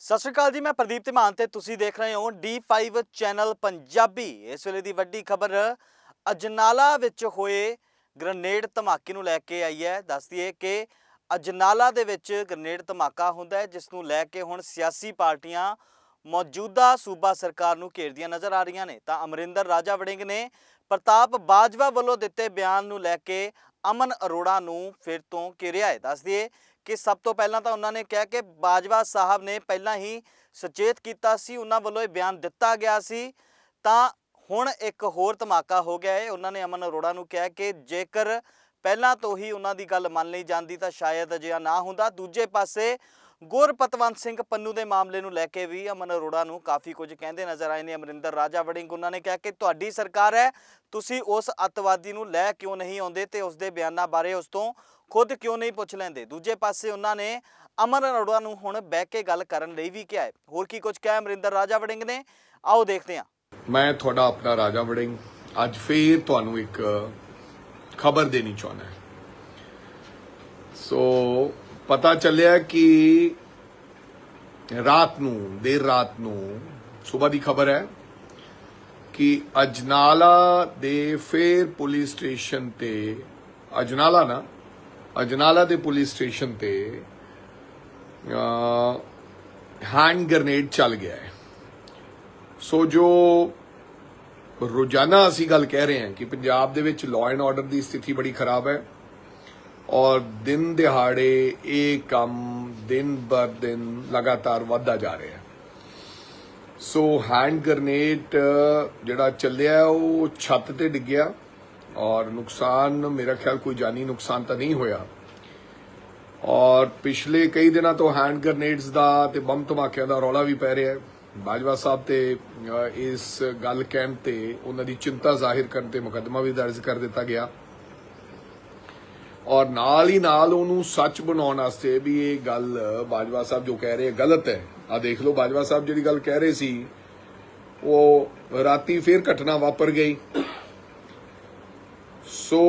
ਸਤਿ ਸ਼੍ਰੀ ਅਕਾਲ ਜੀ, ਮੈਂ ਪ੍ਰਦੀਪ ਧਮਾਨ ਤੇ ਤੁਸੀਂ ਦੇਖ ਰਹੇ ਹੋ D5 ਚੈਨਲ ਪੰਜਾਬੀ। ਇਸ ਵੇਲੇ ਦੀ ਵੱਡੀ ਖਬਰ, ਅਜਨਾਲਾ ਵਿੱਚ ਹੋਏ ਗ੍ਰਨੇਡ ਧਮਾਕੇ ਨੂੰ ਲੈ ਕੇ ਆਈ ਹੈ। ਦੱਸਦੀਏ ਕਿ ਅਜਨਾਲਾ ਦੇ ਵਿੱਚ ਗ੍ਰਨੇਡ ਧਮਾਕਾ ਹੁੰਦਾ ਹੈ, ਜਿਸ ਨੂੰ ਲੈ ਕੇ ਹੁਣ ਸਿਆਸੀ ਪਾਰਟੀਆਂ ਮੌਜੂਦਾ ਸੂਬਾ ਸਰਕਾਰ ਨੂੰ ਘੇਰਦੀਆਂ ਨਜ਼ਰ ਆ ਰਹੀਆਂ ਨੇ। ਤਾਂ ਅਮਰਿੰਦਰ ਰਾਜਾ ਵੜਿੰਗ ਨੇ ਪ੍ਰਤਾਪ ਬਾਜਵਾ ਵੱਲੋਂ ਦਿੱਤੇ ਬਿਆਨ ਨੂੰ ਲੈ ਕੇ ਅਮਨ ਅਰੋੜਾ ਨੂੰ ਫਿਰ ਤੋਂ ਘੇਰਿਆ ਹੈ। ਦੱਸਦੀਏ ਕਿ ਸਭ ਤੋਂ ਪਹਿਲਾਂ ਤਾਂ ਉਹਨਾਂ ਨੇ ਕਿਹਾ ਕਿ ਬਾਜਵਾ ਸਾਹਿਬ ਨੇ ਪਹਿਲਾਂ ਹੀ ਸੁਚੇਤ ਕੀਤਾ ਸੀ, ਉਹਨਾਂ ਵੱਲੋਂ ਇਹ ਬਿਆਨ ਦਿੱਤਾ ਗਿਆ ਸੀ। ਤਾਂ ਹੁਣ ਇੱਕ ਹੋਰ ਧਮਾਕਾ ਹੋ ਗਿਆ ਹੈ ਉਹਨਾਂ ਨੇ ਅਮਨ ਅਰੋੜਾ ਨੂੰ ਕਿਹਾ ਕਿ ਜੇਕਰ ਪਹਿਲਾਂ ਤੋਂ ਹੀ ਉਹਨਾਂ ਦੀ ਗੱਲ ਮੰਨ ਲਈ ਜਾਂਦੀ ਤਾਂ ਸ਼ਾਇਦ ਅਜਿਹਾ ਨਾ ਹੁੰਦਾ। ਦੂਜੇ ਪਾਸੇ ਗੁਰਪਤਵੰਤ ਸਿੰਘ ਪੰਨੂ ਦੇ ਮਾਮਲੇ ਨੂੰ ਲੈ ਕੇ ਵੀ ਅਮਨ ਅਰੋੜਾ ਨੂੰ ਕਾਫੀ ਕੁਝ ਕਹਿੰਦੇ ਨਜ਼ਰ ਆਏ ਨੇ। ਅਮਰਿੰਦਰ ਰਾਜਾ ਵੜਿੰਗ ਉਹਨਾਂ ਨੇ ਕਿਹਾ ਕਿ ਤੁਹਾਡੀ ਸਰਕਾਰ ਹੈ, ਤੁਸੀਂ ਉਸ ਅੱਤਵਾਦੀ ਨੂੰ ਲੈ ਕਿਉਂ ਨਹੀਂ ਆਉਂਦੇ ਤੇ ਉਸ ਦੇ ਬਿਆਨਾਂ ਬਾਰੇ ਉਸ ਤੋਂ ਖੁਦ ਕਿਉਂ ਨਹੀਂ ਪੁੱਛ ਲੈਂਦੇ? ਦੂਜੇ ਪਾਸੇ ਉਹਨਾਂ ਨੇ ਅਮਨ ਅਰੋੜਾ ਨੂੰ ਹੁਣ ਬਹਿ ਕੇ ਗੱਲ ਕਰਨ ਲਈ ਵੀ ਕਿਹਾ ਹੈ। ਹੋਰ ਕੀ ਕੁਝ ਕਿਹਾ ਅਮਰਿੰਦਰ ਰਾਜਾ ਵੜਿੰਗ ਨੇ? ਆਓ ਦੇਖਦੇ ਹਾਂ। ਮੈਂ ਤੁਹਾਡਾ ਆਪਣਾ ਰਾਜਾ ਵੜਿੰਗ, ਅੱਜ ਫੇਰ ਤੁਹਾਨੂੰ ਇੱਕ ਖਬਰ ਦੇਣੀ ਚਾਹੁੰਦਾ ਸੋ ਪਤਾ ਚੱਲਿਆ ਕਿ ਰਾਤ ਨੂੰ, ਦੇਰ ਰਾਤ ਨੂੰ ਸਵੇਰ ਦੀ ਖਬਰ ਹੈ ਕਿ ਅਜਨਾਲਾ ਦੇ ਫੇਰ ਪੁਲਿਸ ਸਟੇਸ਼ਨ ਤੇ, ਅਜਨਾਲਾ ਨਾ, ਅਜਨਾਲਾ ਦੇ ਪੁਲਿਸ ਸਟੇਸ਼ਨ ਤੇ ਹੈਂਡ ਗ੍ਰਨੇਡ ਚੱਲ ਗਿਆ ਹੈ। ਸੋ ਜੋ ਰੋਜ਼ਾਨਾ ਅਸੀਂ ਗੱਲ ਕਹਿ ਰਹੇ ਹਾਂ ਕਿ ਪੰਜਾਬ ਦੇ ਵਿੱਚ ਲਾਅ ਐਂਡ ਆਰਡਰ ਦੀ ਸਥਿਤੀ ਬੜੀ ਖਰਾਬ ਹੈ। ਔਰ ਦਿਨ ਦਿਹਾੜੇ ਇਹ ਕੰਮ ਦਿਨ ਬਰ ਦਿਨ ਲਗਾਤਾਰ ਵਧਦਾ ਜਾ ਰਿਹਾ ਹੈ। ਸੋ ਹੈਂਡ ਗ੍ਰਨੇਡ ਜਿਹੜਾ ਚੱਲਿਆ, ਉਹ ਛੱਤ ਤੇ ਡਿੱਗਿਆ ਔਰ ਨੁਕਸਾਨ ਮੇਰਾ ਖਿਆਲ ਕੋਈ ਜਾਨੀ ਨੁਕਸਾਨ ਤਾਂ ਨਹੀਂ ਹੋਇਆ। ਔਰ ਪਿਛਲੇ ਕਈ ਦਿਨਾਂ ਤੋਂ ਹੈਂਡ ਗ੍ਰਨੇਡਸ ਦਾ ਤੇ ਬੰਬ ਧਮਾਕਿਆਂ ਦਾ ਰੌਲਾ ਵੀ ਪੈ ਰਿਹਾ ਹੈ। ਬਾਜਵਾ ਸਾਹਿਬ ਤੇ ਇਸ ਗੱਲ ਕਹਿਣ ਤੇ ਉਹਨਾਂ ਦੀ ਚਿੰਤਾ ਜ਼ਾਹਿਰ ਕਰਨ ਤੇ ਮੁਕੱਦਮਾ ਵੀ ਦਰਜ ਕਰ ਦਿੱਤਾ ਗਿਆ। ਔਰ ਨਾਲ ਹੀ ਨਾਲ ਉਹਨੂੰ ਸੱਚ ਬਣਾਉਣ ਵਾਸਤੇ ਵੀ ਇਹ ਗੱਲ ਬਾਜਵਾ ਸਾਹਿਬ ਜੋ ਕਹਿ ਰਹੇ ਗਲਤ ਹੈ। ਆ ਦੇਖ ਲਓ, ਬਾਜਵਾ ਸਾਹਿਬ ਜਿਹੜੀ ਗੱਲ ਕਹਿ ਰਹੇ ਸੀ, ਉਹ ਰਾਤੀ ਫੇਰ ਘਟਨਾ ਵਾਪਰ ਗਈ। ਸੋ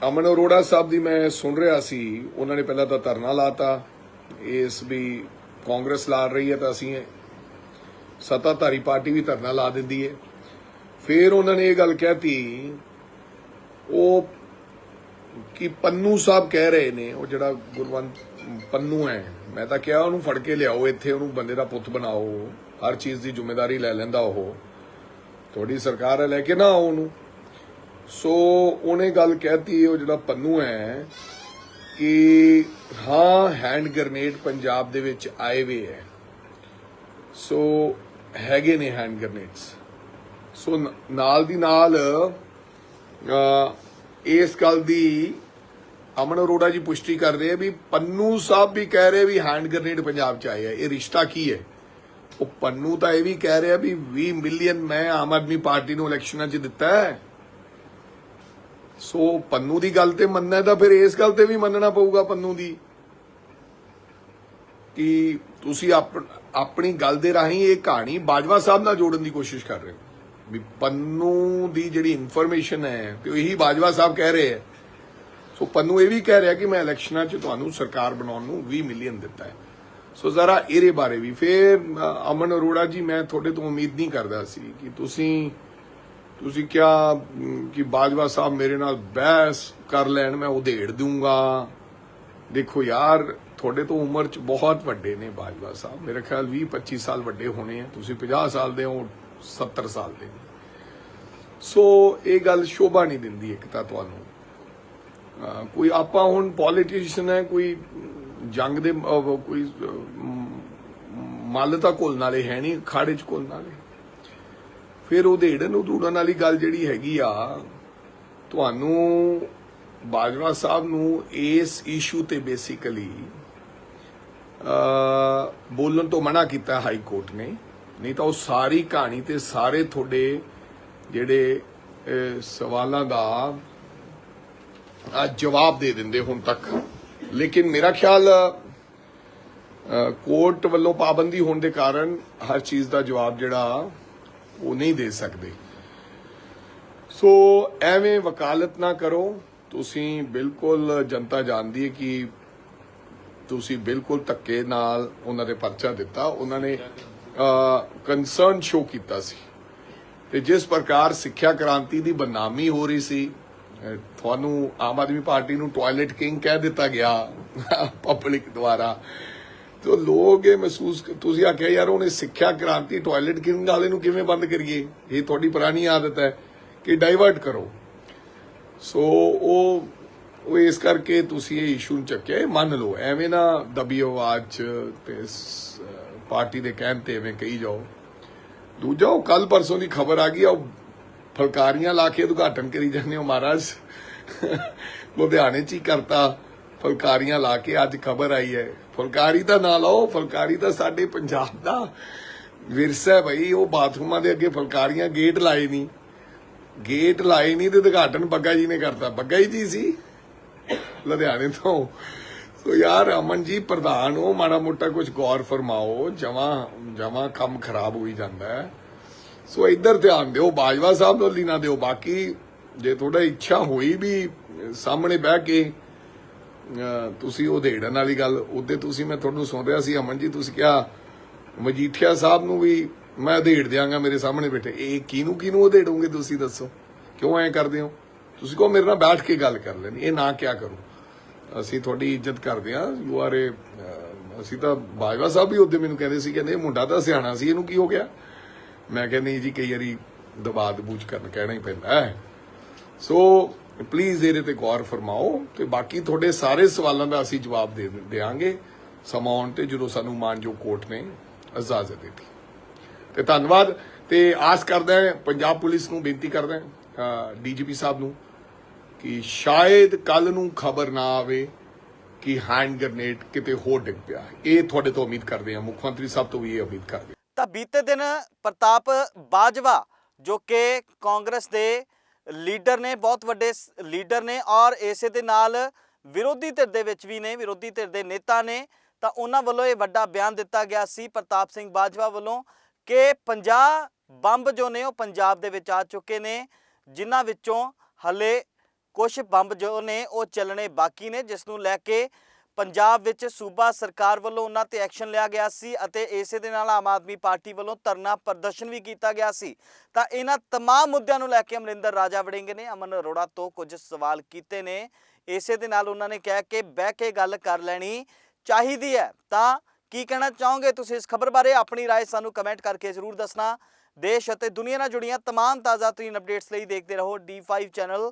ਅਮਨ ਅਰੋੜਾ ਸਾਹਿਬ ਦੀ ਮੈਂ ਸੁਣ ਰਿਹਾ ਸੀ, ਉਹਨਾਂ ਨੇ ਪਹਿਲਾਂ ਤਾਂ ਧਰਨਾ ਲਾਤਾ, ਇਸ ਵੀ ਕਾਂਗਰਸ ਲਾ ਰਹੀ ਹੈ ਤਾਂ ਅਸੀਂ ਸੱਤਾਧਾਰੀ ਪਾਰਟੀ ਵੀ ਧਰਨਾ ਲਾ ਦਿੰਦੀ ਹੈ। ਫਿਰ ਉਹਨਾਂ ਨੇ ਇਹ ਗੱਲ ਕਹਿਤੀ, ਉਹ ਕਿ ਪੰਨੂ ਸਾਹਿਬ ਕਹਿ ਰਹੇ ਨੇ, ਉਹ ਜਿਹੜਾ ਗੁਰਵੰਤ ਪੰਨੂ ਹੈ, ਮੈਂ ਤਾਂ ਕਿਹਾ ਉਹਨੂੰ ਫੜ ਕੇ ਲਿਆਓ, ਇੱਥੇ ਉਹਨੂੰ ਬੰਦੇ ਦਾ ਪੁੱਤ ਬਣਾਓ, ਹਰ ਚੀਜ਼ ਦੀ ਜ਼ਿੰਮੇਵਾਰੀ ਲੈ ਲੈਂਦਾ ਉਹ। ਤੁਹਾਡੀ ਸਰਕਾਰ ਹੈ, ਲੈ ਕੇ ਨਾ ਆਓ ਉਹਨੂੰ। ਸੋ ਉਹਨੇ ਗੱਲ ਕਹਿਤੀ, ਉਹ ਜਿਹੜਾ ਪੰਨੂ ਹੈ, ਕਿ ਹਾਂ ਹੈਂਡ ਗ੍ਰਨੇਡ ਪੰਜਾਬ ਦੇ ਵਿੱਚ ਆਏ ਵੇ ਹੈ। ਸੋ ਹੈਗੇ ਨੇ ਹੈਂਡ ਗ੍ਰਨੇਡਸ ਸੋ ਨਾਲ ਦੀ ਨਾਲ ਇਸ ਗੱਲ ਦੀ ਅਮਨ ਅਰੋੜਾ ਜੀ ਪੁਸ਼ਟੀ ਕਰਦੇ ਆ ਵੀ ਪੰਨੂ ਸਾਹਿਬ ਵੀ ਕਹਿ ਰਹੇ ਵੀ ਹੈਂਡ ਗ੍ਰਨੇਡ ਪੰਜਾਬ ਚ ਆਏ ਆ। ਇਹ ਰਿਸ਼ਤਾ ਕੀ ਹੈ? ਉਹ ਪੰਨੂ ਤਾਂ ਇਹ ਵੀ ਕਹਿ ਰਿਹਾ ਵੀ 20 ਮਿਲੀਅਨ ਮੈਂ ਆਮ ਆਦਮੀ ਪਾਰਟੀ ਨੂੰ ਇਲੈਕਸ਼ਨਾਂ 'ਚ ਦਿੱਤਾ ਹੈ। ਸੋ ਪੰਨੂ ਦੀ ਗੱਲ ਤੇ ਮੰਨਣਾ ਤਾਂ ਫਿਰ ਇਸ ਗੱਲ ਤੇ ਵੀ ਮੰਨਣਾ ਪਊਗਾ ਪੰਨੂ ਦੀ ਕਿ ਤੁਸੀਂ ਆਪ- ਆਪਣੀ ਗੱਲ ਦੇ ਰਾਹੀਂ ਇਹ ਕਹਾਣੀ ਬਾਜਵਾ ਸਾਹਿਬ ਨਾਲ ਜੋੜਨ ਦੀ ਕੋਸ਼ਿਸ਼ ਕਰ ਰਹੇ ਹੋ। ਵੀ ਪੰਨੂ ਦੀ ਜਿਹੜੀ ਇਨਫੋਰਮੇਸ਼ਨ ਹੈ, ਤੇ ਇਹੀ ਬਾਜਵਾ ਸਾਹਿਬ ਕਹਿ ਰਹੇ ਹੈ। ਸੋ ਪੰਨੂ ਇਹ ਵੀ ਕਹਿ ਰਿਹਾ ਕਿ ਮੈਂ ਇਲੈਕਸ਼ਨਾਂ 'ਚ ਤੁਹਾਨੂੰ ਸਰਕਾਰ ਬਣਾਉਣ ਨੂੰ 20 ਮਿਲੀਅਨ ਦਿੱਤਾ ਹੈ। ਸੋ ਜ਼ਰਾ ਇਹਦੇ ਬਾਰੇ ਵੀ, ਫਿਰ ਅਮਨ ਅਰੋੜਾ ਜੀ, ਮੈਂ ਤੁਹਾਡੇ ਤੋਂ ਉਮੀਦ ਨਹੀਂ ਕਰਦਾ ਸੀ ਕਿ ਤੁਸੀਂ ਤੁਸੀਂ ਕਿਹਾ ਕਿ ਬਾਜਵਾ ਸਾਹਿਬ ਮੇਰੇ ਨਾਲ ਬਹਿਸ ਕਰ ਲੈਣ, ਮੈਂ ਉਧੇੜ ਦੂੰਗਾ ਦੇਖੋ ਯਾਰ, ਤੁਹਾਡੇ ਤੋਂ ਉਮਰ ਚ ਬਹੁਤ ਵੱਡੇ ਨੇ ਬਾਜਵਾ ਸਾਹਿਬ। ਮੇਰੇ ਖਿਆਲ 20 25 ਸਾਲ ਵੱਡੇ ਹੋਣੇ ਆ। ਤੁਸੀਂ 50 ਸਾਲ ਦੇ ਹੋ 70 ਸਾਲ ਦੇ ਸੋ ਇਹ ਗੱਲ ਸ਼ੋਭਾ ਨਹੀਂ ਦਿੰਦੀ ਇੱਕ ਤਾਂ ਤੁਹਾਨੂੰ। ਕੋਈ ਆਪਾਂ ਹੁਣ ਪੋਲੀਟੀਸ਼ੀਅਨ ਹੈ, ਕੋਈ ਜੰਗ ਦੇ ਕੋਈ ਮੱਲ ਤਾਂ ਘੁਲਣ ਵਾਲੇ ਹੈ ਨਹੀਂ, ਖਾੜੇ ਚ ਘੁਲਣ ਵਾਲੇ। ਫਿਰ ਉਹਦੇ ਢੇੜਨ ਦੂੜਨ ਵਾਲੀ ਗੱਲ ਜਿਹੜੀ ਹੈਗੀ ਆ, ਤੁਹਾਨੂੰ ਬਾਜਵਾ ਸਾਹਿਬ ਨੂੰ ਇਸ ਇਸ਼ੂ ਤੇ ਬੇਸਿਕਲੀ ਅ ਬੋਲਣ ਤੋਂ ਮਨਾ ਕੀਤਾ ਹਾਈ ਕੋਰਟ ਨੇ। ਨਹੀਂ ਤਾਂ ਉਹ ਸਾਰੀ ਕਹਾਣੀ ਤੇ ਸਾਰੇ ਤੁਹਾਡੇ ਜਿਹੜੇ ਸਵਾਲਾਂ ਦਾ ਜਵਾਬ ਦੇ ਦਿੰਦੇ ਹੁਣ ਤੱਕ। ਲੇਕਿਨ ਮੇਰਾ ਖਿਆਲ ਕੋਰਟ ਵੱਲੋਂ ਪਾਬੰਦੀ ਹੋਣ ਦੇ ਕਾਰਨ ਹਰ ਚੀਜ਼ ਦਾ ਜਵਾਬ ਜਿਹੜਾ, ਉਹ ਨਹੀਂ ਦੇ ਸਕਦੇ। ਸੋ ਐਵੇਂ ਵਕਾਲਤ ਨਾ ਕਰੋ। ਤੁਸੀਂ ਬਿਲਕੁਲ ਜਨਤਾ ਜਾਣਦੀ ਹੈ ਕਿ ਤੁਸੀਂ ਬਿਲਕੁਲ ਧੱਕੇ ਨਾਲ ਉਹਨਾਂ ਦੇ ਪਰਚਾ ਦਿੱਤਾ। ਉਹਨਾਂ ਨੇ ਕੰਸਰਨ ਸ਼ੋ ਕੀਤਾ ਸੀ। ਤੇ ਜਿਸ ਪ੍ਰਕਾਰ ਸਿੱਖਿਆ ਕ੍ਰਾਂਤੀ ਦੀ ਬਦਨਾਮੀ ਹੋ ਰਹੀ ਸੀ ਤੁਹਾਨੂੰ ਆਮ ਆਦਮੀ ਪਾਰਟੀ ਨੂੰ ਟਾਇਲਟ ਕਿੰਗ ਕਹਿ ਦਿੱਤਾ ਗਿਆ ਪਬਲਿਕ ਦੁਆਰਾ। ਤੋ ਲੋਕ ਇਹ ਮਹਿਸੂਸ ਤੁਸੀਂ ਆਖਿਆ, ਯਾਰ ਉਹਨੇ ਸਿੱਖਿਆ ਕ੍ਰਾਂਤੀ ਟਾਇਲਟ ਕਿੰਗ ਵਾਲੇ ਨੂੰ ਕਿਵੇਂ ਬੰਦ ਕਰੀਏ? ਇਹ ਤੁਹਾਡੀ ਪੁਰਾਣੀ ਆਦਤ ਹੈ ਕਿ ਡਾਈਵਰਟ ਕਰੋ। ਸੋ ਉਹ ਉਹ ਇਸ ਕਰਕੇ ਤੁਸੀਂ ਇਹ ਇਸ਼ੂ ਨੂੰ ਚੱਕਿਆ ਮੰਨ ਲਓ, ਐਵੇਂ ਨਾ ਦਬੀ ਆਵਾਜ਼ 'ਚ ਤੇ ਪਾਰਟੀ ਦੇ ਕਹਿਣ ਤੇ ਐਵੇਂ ਕਹੀ ਜਾਓ। ਦੂਜਾ, ਉਹ ਕੱਲ ਪਰਸੋਂ ਦੀ ਖਬਰ ਆ ਗਈ, ਉਹ ਫਲਕਾਰੀਆਂ ਲਾ ਕੇ ਉਦਘਾਟਨ ਕਰੀ ਜਾਂਦੇ ਹੋ ਮਹਾਰਾਜ। ਲੁਧਿਆਣੇ ਚ ਹੀ ਕਰਤਾ, ਫਲਕਾਰੀਆਂ ਲਾ ਕੇ ਅੱਜ ਖਬਰ ਆਈ ਹੈ। ਫਲਕਾਰੀ ਦਾ ਨਾਂ ਲਾਓ, ਫਲਕਾਰੀ ਤਾਂ ਸਾਡੇ ਪੰਜਾਬ ਦਾ ਵਿਰਸਾ ਹੈ ਉਹ ਬਾਥਰੂਮਾਂ ਦੇ ਅੱਗੇ ਫਲਕਾਰੀਆਂ ਗੇਟ ਲਾਏ ਨਹੀਂ। ਗੇਟ ਲਾਏ ਨਹੀਂ ਤੇ ਉਦਘਾਟਨ ਬੱਗਾ ਜੀ ਨੇ ਕਰਤਾ। ਬੱਗਾ ਹੀ ਜੀ ਸੀ ਲੁਧਿਆਣੇ ਤੋਂ। ਸੋ ਯਾਰ ਅਮਨ ਜੀ ਪ੍ਰਧਾਨ ਹੋ, ਮਾੜਾ ਮੋਟਾ ਕੁਝ ਗੌਰ ਫਰਮਾਓ, ਜਮਾ ਜਮਾ ਕੰਮ ਖਰਾਬ ਹੋਈ ਜਾਂਦਾ ਹੈ। ਸੋ ਇੱਧਰ ਧਿਆਨ ਦਿਓ, ਬਾਜਵਾ ਸਾਹਿਬ ਨੂੰ ਲੀਨਾ ਦਿਓ, ਬਾਕੀ ਜੇ ਤੁਹਾਡਾ ਇੱਛਾ ਹੋਈ ਵੀ ਸਾਹਮਣੇ ਬਹਿ ਕੇ ਤੁਸੀਂ ਉਹ ਦੇੜਨ ਵਾਲੀ ਗੱਲ, ਉਹਦੇ ਤੁਸੀਂ ਮੈਂ ਤੁਹਾਨੂੰ ਸੁਣ ਰਿਹਾ ਸੀ, ਅਮਨ ਜੀ ਤੁਸੀਂ ਕਿਹਾ, ਮਜੀਠੀਆ ਸਾਹਿਬ ਨੂੰ ਵੀ ਮੈਂ ਦੇੜ ਦਿਆਂਗਾ ਮੇਰੇ ਸਾਹਮਣੇ ਬੈਠੇ। ਇਹ ਕਿਨੂੰ ਕਿਹਨੂੰ ਉਹ ਦੇੜੋਗੇ ਤੁਸੀਂ ਦੱਸੋ? ਕਿਉਂ ਐਂ ਕਰਦੇ ਹੋ? ਤੁਸੀਂ ਕਹੋ ਮੇਰੇ ਨਾਲ ਬੈਠ ਕੇ ਗੱਲ ਕਰ ਲੈਣੀ, ਇਹ ਨਾ ਕਿਆ ਕਰੋ। ਅਸੀਂ ਤੁਹਾਡੀ ਇੱਜ਼ਤ ਕਰਦੇ ਹਾਂ। ਯੂ ਆਰ ਏ ਅਸੀਂ ਤਾਂ ਬਾਜਵਾ ਸਾਹਿਬ ਵੀ ਉਹਦੇ ਮੈਨੂੰ ਕਹਿੰਦੇ ਸੀ, ਕਹਿੰਦੇ ਇਹ ਮੁੰਡਾ ਤਾਂ ਸਿਆਣਾ ਸੀ, ਇਹਨੂੰ ਕੀ ਹੋ ਗਿਆ? ਮੈਂ ਕਿਹਾ ਜੀ, ਕਈ ਵਾਰੀ ਦਬਾਅ ਦਬੂਝ ਕਰਨ ਕਹਿਣਾ ਹੀ ਪੈਂਦਾ ਹੈ। ਸੋ ਪਲੀਜ਼ ਇਹਦੇ ਤੇ ਗੌਰ ਫਰਮਾਓ ਤੇ ਬਾਕੀ ਤੁਹਾਡੇ ਸਾਰੇ ਸਵਾਲਾਂ ਦਾ ਅਸੀਂ ਜਵਾਬ ਦੇ ਦੇਵਾਂਗੇ। ਸਮਾਂ ਆਉਣ ਤੇ ਜਦੋਂ ਸਾਨੂੰ ਮਾਨਯੋਗ ਕੋਰਟ ਨੇ ਇਜਾਜ਼ਤ ਦਿੱਤੀ। ਤੇ ਧੰਨਵਾਦ। ਤੇ ਆਸ ਕਰਦਾ ਹਾਂ, ਪੰਜਾਬ ਪੁਲਿਸ ਨੂੰ ਬੇਨਤੀ ਕਰਦਾ ਹਾਂ ਡੀਜੀਪੀ ਸਾਹਿਬ ਨੂੰ ਕਿ ਸ਼ਾਇਦ ਕੱਲ ਨੂੰ ਖਬਰ ਨਾ ਆਵੇ ਕਿ ਹੈਂਡ ਗ੍ਰਨੇਡ ਕਿਤੇ ਹੋਰ ਡਿੱਗ ਪਿਆ ਇਹ ਤੁਹਾਡੇ ਤੋਂ ਉਮੀਦ ਕਰਦੇ ਹਾਂ। ਮੁੱਖ ਮੰਤਰੀ ਸਾਹਿਬ ਤੋਂ ਵੀ ਇਹ ਉਮੀਦ ਕਰਦੇ ਤਾਂ ਬੀਤੇ ਦਿਨ ਪ੍ਰਤਾਪ ਬਾਜਵਾ, ਜੋ ਕਿ ਕਾਂਗਰਸ ਦੇ ਲੀਡਰ ਨੇ, ਬਹੁਤ ਵੱਡੇ ਲੀਡਰ ਨੇ ਔਰ ਇਸੇ ਦੇ ਨਾਲ ਵਿਰੋਧੀ ਧਿਰ ਦੇ ਵਿੱਚ ਵੀ ਨੇ, ਵਿਰੋਧੀ ਧਿਰ ਦੇ ਨੇਤਾ ਨੇ, ਤਾਂ ਉਹਨਾਂ ਵੱਲੋਂ ਇਹ ਵੱਡਾ ਬਿਆਨ ਦਿੱਤਾ ਗਿਆ ਸੀ ਪ੍ਰਤਾਪ ਸਿੰਘ ਬਾਜਵਾ ਵੱਲੋਂ ਕਿ 50 ਬੰਬ ਜੋ ਨੇ ਉਹ ਪੰਜਾਬ ਦੇ ਵਿੱਚ ਆ ਚੁੱਕੇ ਨੇ, ਜਿਨ੍ਹਾਂ ਵਿੱਚੋਂ ਹਲੇ ਕੁਝ ਬੰਬ ਜੋ ਨੇ ਉਹ ਚੱਲਣੇ ਬਾਕੀ ਨੇ ਜਿਸ ਨੂੰ ਲੈ ਕੇ ਪੰਜਾਬ ਵਿੱਚ ਸੂਬਾ ਸਰਕਾਰ ਵੱਲੋਂ ਉਹਨਾਂ ਤੇ ਐਕਸ਼ਨ ਲਿਆ ਗਿਆ ਸੀ ਅਤੇ ਇਸੇ ਦੇ ਨਾਲ ਆਮ ਆਦਮੀ ਪਾਰਟੀ ਵੱਲੋਂ ਧਰਨਾ ਪ੍ਰਦਰਸ਼ਨ ਵੀ ਕੀਤਾ ਗਿਆ ਸੀ ਤਾਂ ਇਹਨਾਂ तमाम ਮੁੱਦਿਆਂ ਨੂੰ ਲੈ ਕੇ ਅਮਰਿੰਦਰ ਰਾਜਾ ਵੜਿੰਗ ਨੇ ਅਮਨ ਅਰੋੜਾ ਤੋਂ ਕੁਝ ਸਵਾਲ ਕੀਤੇ ਨੇ ਇਸੇ ਦੇ ਨਾਲ ਉਹਨਾਂ ਨੇ ਕਿਹਾ ਕਿ ਬਹਿ ਕੇ ਗੱਲ ਕਰ ਲੈਣੀ ਚਾਹੀਦੀ ਹੈ ਤਾਂ ਕੀ ਕਹਿਣਾ ਚਾਹੋਗੇ ਤੁਸੀਂ ਇਸ ਖਬਰ ਬਾਰੇ ਆਪਣੀ رائے ਸਾਨੂੰ ਕਮੈਂਟ ਕਰਕੇ ਜ਼ਰੂਰ ਦੱਸਣਾ ਦੇਸ਼ ਅਤੇ ਦੁਨੀਆ ਨਾਲ ਜੁੜੀਆਂ तमाम ਤਾਜ਼ਾ ਤਰੀਨ ਅਪਡੇਟਸ ਲਈ ਦੇਖਦੇ ਰਹੋ D5 ਚੈਨਲ